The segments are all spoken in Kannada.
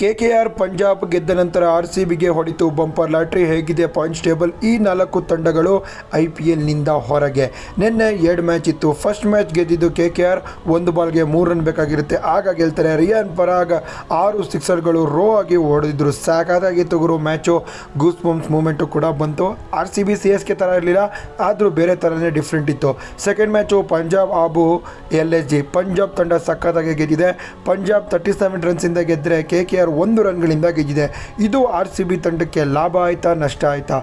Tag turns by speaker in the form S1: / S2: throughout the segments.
S1: ಕೆಕೆಆರ್ ಪಂಜಾಬ್ ಗೆದ್ದ ನಂತರ ಆರ್ ಸಿ ಬಿಗೆ ಹೊಡಿತು ಬಂಪರ್. ಲಾಟ್ರಿ ಹೇಗಿದೆ ಪಾಯಿಂಟ್ಸ್ ಟೇಬಲ್. ಈ ನಾಲ್ಕು ತಂಡಗಳು ಐ ಪಿ ಎಲ್ನಿಂದ ಹೊರಗೆ. ನಿನ್ನೆ ಎರಡು ಮ್ಯಾಚ್ ಇತ್ತು. ಫಸ್ಟ್ ಮ್ಯಾಚ್ ಗೆದ್ದಿದ್ದು ಕೆ ಕೆ ಆರ್ ಒಂದು ಬಾಲ್ಗೆ ಮೂರು ರನ್ ಬೇಕಾಗಿರುತ್ತೆ. ಆಗ ಗೆಲ್ತಾರೆ ರಿಯಾನ್ ಪರಾಗ್. ಆರು ಸಿಕ್ಸರ್ಗಳು ರೋ ಆಗಿ ಹೊಡೆದಿದ್ರು. ಸಾಕಾದಾಗಿ ಗುರು ಮ್ಯಾಚು ಗೂಸ್ ಬಂಪ್ಸ್ ಮೂಮೆಂಟು ಕೂಡ ಬಂತು. R C B C S K ಥರ ಇರಲಿಲ್ಲ. ಆದರೂ ಬೇರೆ ಥರನೇ ಡಿಫ್ರೆಂಟ್ ಇತ್ತು. ಸೆಕೆಂಡ್ ಮ್ಯಾಚು ಪಂಜಾಬ್ ಆಬು ಎಲ್ ಎಸ್ ಜಿ. ಪಂಜಾಬ್ ತಂಡ ಸಕ್ಕತ್ತಾಗಿ ಗೆದ್ದಿದೆ. ಪಂಜಾಬ್ ತರ್ಟಿ ಸೆವೆನ್ ರನ್ಸಿಂದ ಗೆದ್ದರೆ ಕೆ ಕೆ ಆರ್ ಒಂದು ರನ್ಗಳಿಂದ ಗೆದ್ದಿದೆ. ಇದು ಆರ್ ಸಿ ಬಿ ತಂಡಕ್ಕೆ ಲಾಭ ಆಯಿತಾ ನಷ್ಟ ಆಯಿತಾ?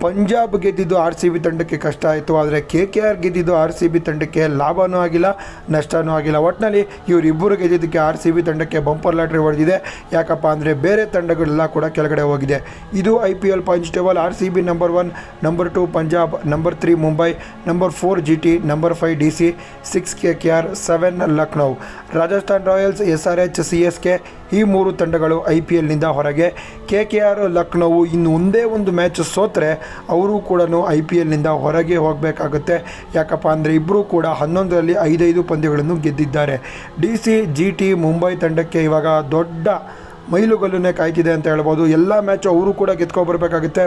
S1: ಪಂಜಾಬ್ ಗೆದ್ದಿದ್ದು ಆರ್ ಸಿ ಬಿ ತಂಡಕ್ಕೆ ಕಷ್ಟ ಆಯಿತು, ಆದರೆ ಕೆ ಕೆ ಆರ್ ಗೆದ್ದಿದ್ದು ಆರ್ ಸಿ ಬಿ ತಂಡಕ್ಕೆ ಲಾಭನೂ ಆಗಿಲ್ಲ, ನಷ್ಟನೂ ಆಗಿಲ್ಲ. ಒಟ್ಟಿನಲ್ಲಿ ಇವರಿಬ್ಬರು ಗೆದ್ದಿದ್ದಕ್ಕೆ ಆರ್ ಸಿ ಬಿ ತಂಡಕ್ಕೆ ಬಂಪರ್ ಲಾಟ್ರಿ ಹೊಡೆದಿದೆ. ಯಾಕಪ್ಪ ಅಂದರೆ ಬೇರೆ ತಂಡಗಳೆಲ್ಲ ಕೂಡ ಕೆಳಗಡೆ ಹೋಗಿದೆ. ಇದು I P L points table, R C B number one, number two Punjab, number three Mumbai, number four G T, number five D C, six K K R, seven Lucknow. Rajasthan Royals, S R H, C S K ಈ ಮೂರು ತಂಡಗಳು ಐ ಪಿ ಎಲ್ನಿಂದ ಹೊರಗೆ ಕೆ ಕೆ ಆರ್ ಲಕ್ನೋವು ಇನ್ನು ಒಂದೇ ಒಂದು ಮ್ಯಾಚ್ ಸೋತ್ರೆ ಅವರು ಕೂಡ ಐ ಪಿ ಎಲ್ನಿಂದ ಹೊರಗೆ ಹೋಗಬೇಕಾಗುತ್ತೆ. ಯಾಕಪ್ಪ ಅಂದರೆ ಇಬ್ಬರೂ ಕೂಡ ಹನ್ನೊಂದರಲ್ಲಿ ಐದೈದು ಪಂದ್ಯಗಳನ್ನು ಗೆದ್ದಿದ್ದಾರೆ. D C, G T, Mumbai ತಂಡಕ್ಕೆ ಇವಾಗ ದೊಡ್ಡ ಮೈಲುಗಲ್ಲನ್ನೇ ಕಾಯ್ತಿದೆ ಅಂತ ಹೇಳ್ಬೋದು. ಎಲ್ಲ ಮ್ಯಾಚು ಅವರು ಕೂಡ ಗೆದ್ಕೊಬರ್ಬೇಕಾಗುತ್ತೆ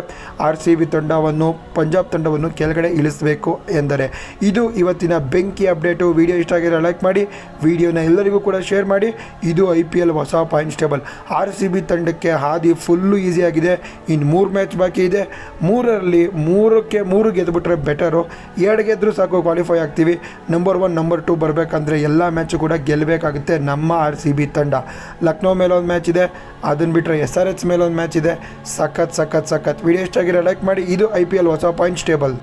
S1: ಆರ್ ಸಿ ಬಿ ತಂಡವನ್ನು, ಪಂಜಾಬ್ ತಂಡವನ್ನು ಕೆಳಗಡೆ ಇಳಿಸಬೇಕು ಎಂದರೆ. ಇದು ಇವತ್ತಿನ ಬೆಂಕಿ ಅಪ್ಡೇಟು. ವಿಡಿಯೋ ಇಷ್ಟ ಆಗಿದ್ರೆ ಲೈಕ್ ಮಾಡಿ, ವಿಡಿಯೋನ ಎಲ್ಲರಿಗೂ ಕೂಡ ಶೇರ್ ಮಾಡಿ. ಇದು ಐ ಪಿ ಎಲ್ ಹೊಸ points table R C B ತಂಡಕ್ಕೆ ಹಾದಿ ಫುಲ್ಲು ಈಸಿಯಾಗಿದೆ ಇನ್ನು ಮೂರು ಮ್ಯಾಚ್ ಬಾಕಿ ಇದೆ. ಮೂರರಲ್ಲಿ ಮೂರಕ್ಕೆ ಮೂರು ಗೆದ್ದುಬಿಟ್ರೆ ಬೆಟರು ಎರಡು ಗೆದ್ದರೂ ಸಾಕು ಕ್ವಾಲಿಫೈ ಆಗ್ತೀವಿ. ನಂಬರ್ ಒನ್ ನಂಬರ್ ಟು ಬರಬೇಕಂದ್ರೆ ಎಲ್ಲ ಮ್ಯಾಚು ಕೂಡ ಗೆಲ್ಲಬೇಕಾಗುತ್ತೆ ನಮ್ಮ ಆರ್ ಸಿ ಬಿ ತಂಡ. ಲಕ್ನೋ ಮೇಲೆ ಒಂದು ಮ್ಯಾಚ್ ಇದೆ. ಅದನ್ನು ಬಿಟ್ಟರೆ ಎಸ್ ಆರ್ ಎಚ್ ಮೇಲೆ ಒಂದು ಮ್ಯಾಚ್ ಇದೆ. ಸಖತ್ ಸಖತ್ ಸಖತ್. ವಿಡಿಯೋ ಇಷ್ಟ ಆಗಿರೋ ಲೈಕ್ ಮಾಡಿ. ಇದು ಐ ಪಿ ಎಲ್ ಹೊಸ ಪಾಯಿಂಟ್ಸ್ ಟೇಬಲ್